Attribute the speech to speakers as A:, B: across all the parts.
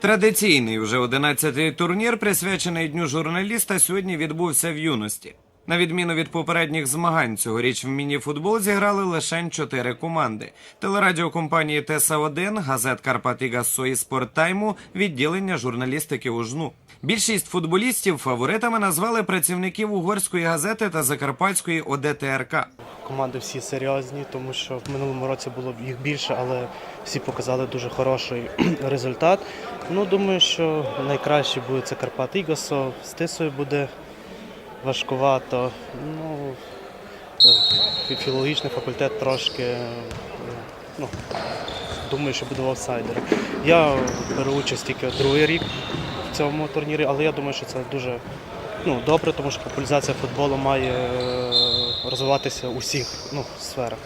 A: Традиційний уже 11-й турнір, присвячений дню журналіста, сьогодні відбувся в юності. На відміну від попередніх змагань, цьогоріч в мініфутбол зіграли лише чотири команди: телерадіокомпанії Теса 1 газет Карпати Гассо і Спорттайму, відділення журналістики УЖНУ. Більшість футболістів фаворитами назвали працівників угорської газети та закарпатської ОДТРК.
B: Команди всі серйозні, тому що в минулому році було їх більше, але всі показали дуже хороший результат. Ну, думаю, що найкраще буде це Карпат Ігосо, з Тисою буде важкувато. Ну, філологічний факультет трошки. Ну, думаю, що буде в аутсайдері. Я беру участь тільки другий рік в цьому турнірі, але я думаю, що це дуже ну, добре, тому що популяризація футболу має е, розвиватися у всіх ну, сферах.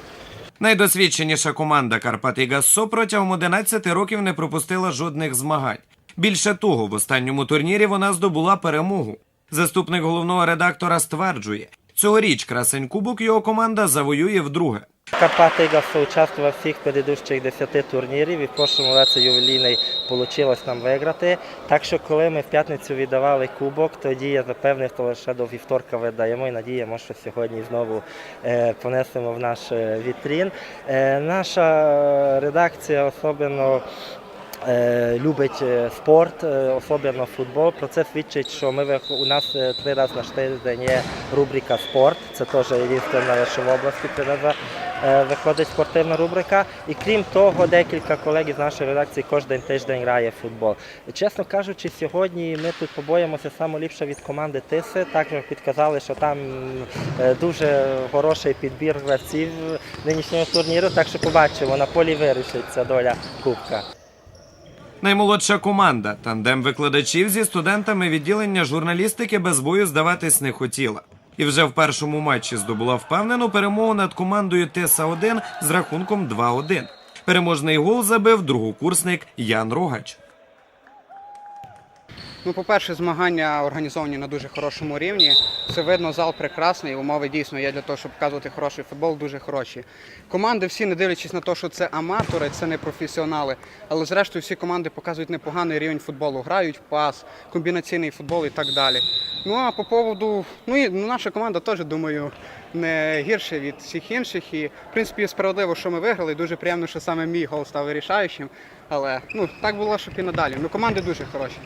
A: Найдосвідченіша команда Карпати Гассо протягом 11 років не пропустила жодних змагань. Більше того, в останньому турнірі вона здобула перемогу. Заступник головного редактора стверджує, цьогоріч красень кубок його команда завоює вдруге.
C: Карпати Ігасу участвував всіх предыдущих 10 турнірів і в прошлому році ювілейний вийшло нам виграти. Так що, коли ми в п'ятницю віддавали кубок, тоді я запевнив, що лише до вівторка видаємо і надіємо, що сьогодні знову е, понесемо в наш е, вітрін. Е, наша редакція особливо любить е, спорт, е, особливо футбол. Про це свідчить, що ми у нас е, три рази на тиждень є рубрика спорт. Це теж єдина, що в області три рази е, виходить спортивна рубрика. І крім того, декілька колег з нашої редакції кожен тиждень грає в футбол. Чесно кажучи, сьогодні ми тут побоїмося найбільше від команди Тиси. Також підказали, що там е, дуже хороший підбір гравців нинішнього турніру. Так що побачимо, на полі вирішиться доля кубка.
A: Наймолодша команда тандем викладачів зі студентами відділення журналістики без бою здаватись не хотіла. І вже в першому матчі здобула впевнену перемогу над командою Теса 1 з рахунком 2-1. Переможний гол забив другокурсник Ян Рогач.
D: Ну, по-перше, змагання організовані на дуже хорошому рівні. Це видно, зал прекрасний, умови дійсно є для того, щоб показувати хороший футбол, дуже хороші. Команди всі, не дивлячись на те, що це аматори, це не професіонали. Але зрештою всі команди показують непоганий рівень футболу, грають в пас, комбінаційний футбол і так далі. Ну а по поводу, ну і ну, наша команда теж, думаю, не гірше від всіх інших. І в принципі справедливо, що ми виграли. Дуже приємно, що саме мій гол став вирішаючим. Але ну так було, щоб і надалі. Ну команди дуже хороші.